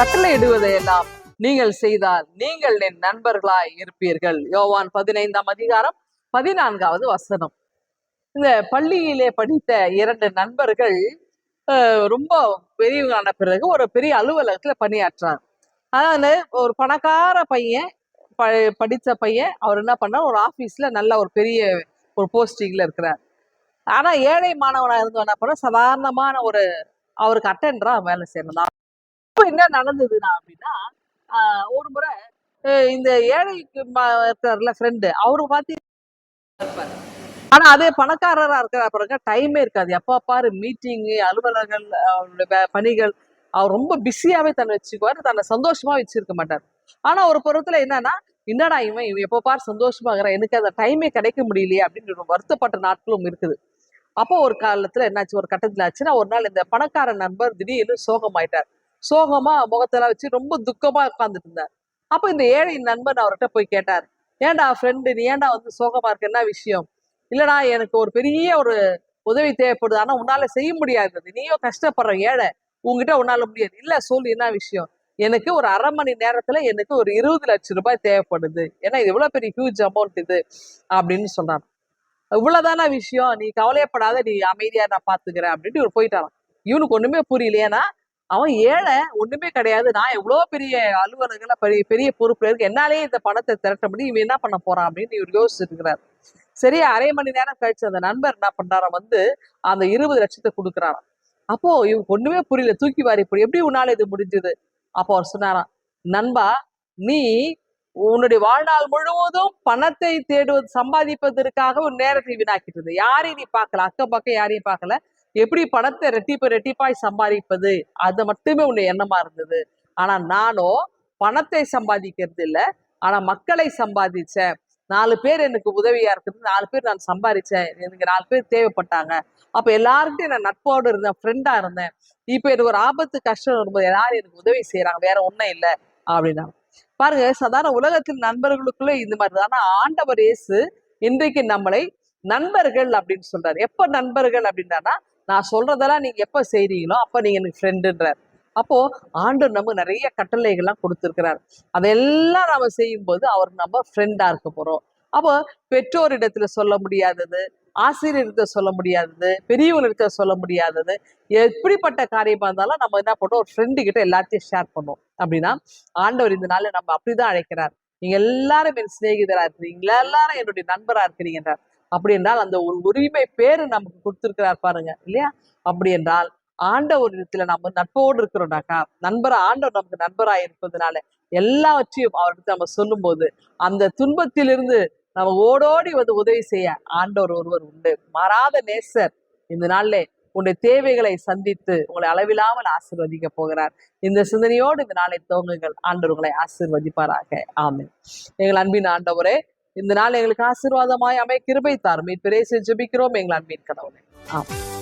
கட்டளை இடுவதையெல்லாம் நீங்கள் செய்தால் நீங்கள் என் நண்பர்களாய் இருப்பீர்கள். யோவான் பதினைந்தாம் அதிகாரம் பதினான்காவது வசனம். இந்த பள்ளியிலே படித்த இரண்டு நண்பர்கள் ரொம்ப பெரியவங்களான பிறகு ஒரு பெரிய அலுவலகத்துல பணியாற்றுறாங்க அதாவது ஒரு பணக்கார பையன் ப படித்த பையன் அவர் என்ன பண்ணார் ஒரு ஆபீஸ்ல நல்ல ஒரு பெரிய ஒரு போஸ்டிங்ல இருக்கிறார். ஆனா ஏழை மாணவனாக இருந்தவன் என்ன பண்ண சாதாரணமான ஒரு அவருக்கு அட்டெண்டரா வேலை செய்யணும். அப்போ என்ன நடந்ததுன்னா அப்படின்னா ஆஹ் ஒரு முறை இந்த ஏழைக்கு இருக்கார்ல ஃப்ரெண்டு அவரு பார்த்து இருப்பாரு. ஆனா அதே பணக்காரரா இருக்கிற அப்புறம் டைமே இருக்காது. எப்ப பாரு மீட்டிங் அலுவலர்கள் அவருடைய பணிகள் அவர் ரொம்ப பிஸியாவே தன்னை வச்சுக்குவாரு தன்னை சந்தோஷமா வச்சிருக்க மாட்டார். ஆனா ஒரு பருவத்துல என்னன்னா என்னடா இவன்? இவன் எப்போ பாரு சந்தோஷமா இருக்கிறான் எனக்கு அந்த டைமே கிடைக்க முடியலையே அப்படின்னு ஒரு வருத்தப்பட்ட நாட்களும் இருக்குது. அப்போ ஒரு காலத்துல என்னாச்சு? ஒரு கட்டத்துல ஆச்சுன்னா ஒரு நாள் இந்த பணக்கார நண்பர் திடீர்னு சோகமாயிட்டார். சோகமா முகத்தெல்லாம் வச்சு ரொம்ப துக்கமா உட்கார்ந்துட்டு இருந்தார் அப்ப இந்த ஏழை நண்பன் அவர்கிட்ட போய் கேட்டார் ஏன்டா ஃப்ரெண்டு நீ ஏன்டா வந்து சோகமா இருக்க? என்ன விஷயம்? இல்லடா எனக்கு ஒரு பெரிய ஒரு உதவி தேவைப்படுது. ஆனா உன்னால செய்ய முடியாது நீயும் கஷ்டப்படுற ஏழை. உங்ககிட்ட உன்னால முடியாது. இல்ல சொல்லு என்ன விஷயம்? எனக்கு ஒரு அரை மணி நேரத்துல எனக்கு ஒரு இருபது லட்சம் ரூபாய் தேவைப்படுது. ஏன்னா இது எவ்வளவு பெரிய ஹியூஜ் அமௌண்ட் இது அப்படின்னு சொன்னான். இவ்வளவுதான விஷயம்? நீ கவலையப்படாத. நீ அமைதியா நான் பாத்துக்கிறேன். அப்படின்ட்டு இவர் போயிட்டாராம். இவனுக்கு ஒண்ணுமே புரியல ஏன்னா அவன் ஏழை ஒண்ணுமே கிடையாது. நான் எவ்வளவு பெரிய அலுவலகங்கள பெரிய பெரிய பொறுப்புல இருக்கு என்னாலே இந்த பணத்தை திரட்ட முடியும். இவன் என்ன பண்ண போறான் அப்படின்னு இவர் யோசிச்சுட்டு இருக்கிறார் சரி அரை மணி நேரம் கழிச்சு அந்த நண்பர் என்ன பண்றாராம் வந்து அந்த இருபது லட்சத்தை கொடுக்குறாராம். அப்போ இவங்க ஒண்ணுமே புரியல. தூக்கி வாரி இப்படி எப்படி உன்னால இது முடிஞ்சது? அப்போ அவர் சொன்னாராம் நண்பா நீ உன்னுடைய வாழ்நாள் முழுவதும் பணத்தை தேடுவது சம்பாதிப்பதற்காக ஒரு நேரத்தை வீணாக்கிட்டு இருந்த. யாரையும் நீ பார்க்கல. அக்கம் பக்கம் யாரையும் பார்க்கல. எப்படி பணத்தை ரெட்டிப்பு ரெட்டிப்பாய் சம்பாதிப்பது? அது மட்டுமே உன்னை எண்ணமா இருந்தது. ஆனா நானோ பணத்தை சம்பாதிக்கிறது இல்ல. ஆனா மக்களை சம்பாதிச்சேன். நாலு பேர் எனக்கு உதவியா இருக்குது நாலு பேர் நான் சம்பாதிச்சேன். எனக்கு நாலு பேர் தேவைப்பட்டாங்க. அப்ப எல்லார்கிட்டையும் நான் நட்போடு இருந்தேன் ஃப்ரெண்டா இருந்தேன். இப்ப எனக்கு ஒரு ஆபத்து கஷ்டம் வரும்போது எல்லாரும் எனக்கு உதவி செய்யறாங்க வேற ஒண்ணும் இல்லை. அப்படின்னா பாருங்க சாதாரண உலகத்தில் நண்பர்களுக்குள்ள இந்த மாதிரி தான் ஆனா ஆண்டவர் இயேசு இன்றைக்கு நம்மளை நண்பர்கள் அப்படின்னு சொல்றாரு. எப்ப நண்பர்கள் அப்படின்னா நான் சொல்றதெல்லாம் நீங்க எப்ப செய்றீங்களோ அப்ப நீங்க எனக்கு ஃப்ரெண்டுன்றார் அப்போ ஆண்டவர் நமக்கு நிறைய கட்டளைகள்லாம் கொடுத்துருக்கிறார். அதெல்லாம் நாம செய்யும்போது அவர் நம்ம ஃப்ரெண்டா இருக்க போறோம். அப்போ பெற்றோரிடத்துல சொல்ல முடியாதது ஆசிரியர்கிட்ட சொல்ல முடியாதது பெரியவங்களிடத்துல சொல்ல முடியாதது எப்படிப்பட்ட காரியமா இருந்தாலும் நம்ம என்ன பண்ணுவோம்? ஒரு ஃப்ரெண்டு கிட்ட எல்லாத்தையும் ஷேர் பண்ணுவோம். அப்படின்னா ஆண்டவர் இந்த நாள்ல நம்ம அப்படிதான் அழைக்கிறார். நீங்க எல்லாரும் என் சிநேகிதரா இருக்கிறீங்க எல்லாரும் என்னுடைய நண்பரா இருக்கிறீங்கன்றார். அப்படி என்றால் அந்த ஒரு உரிமை பேரு நமக்கு கொடுத்திருக்கிறார் பாருங்க இல்லையா? அப்படி என்றால் ஆண்டவரிடத்துல நம்ம நட்போடு இருக்கிறோம்னாக்கா நண்பரா ஆண்டவர் நமக்கு நண்பரா இருப்பதனால எல்லாவற்றையும் அவர்கிட்ட நம்ம சொல்லும்போது அந்த துன்பத்திலிருந்து நம்ம ஓடோடி வந்து உதவி செய்ய ஆண்டவர் ஒருவர் உண்டு. மாறாத நேசர் இந்த நாளிலே உங்களுடைய தேவைகளை சந்தித்து உங்களை அளவில்லாமல் ஆசிர்வதிக்க போகிறார். இந்த சிந்தனையோடு இந்த நாளை துவங்குங்கள். ஆண்டவர்களை ஆசிர்வதிப்பாராக. ஆமை எங்கள் அன்பின் ஆண்டவரே இந்த நாள் எங்களுக்கு ஆசீர்வாதமாய் அமை கிருபை தாரும். மீட்பிரேசி ஜெபிக்கிறோம் எங்கள் அன்பின் கடவுளே ஆமென்.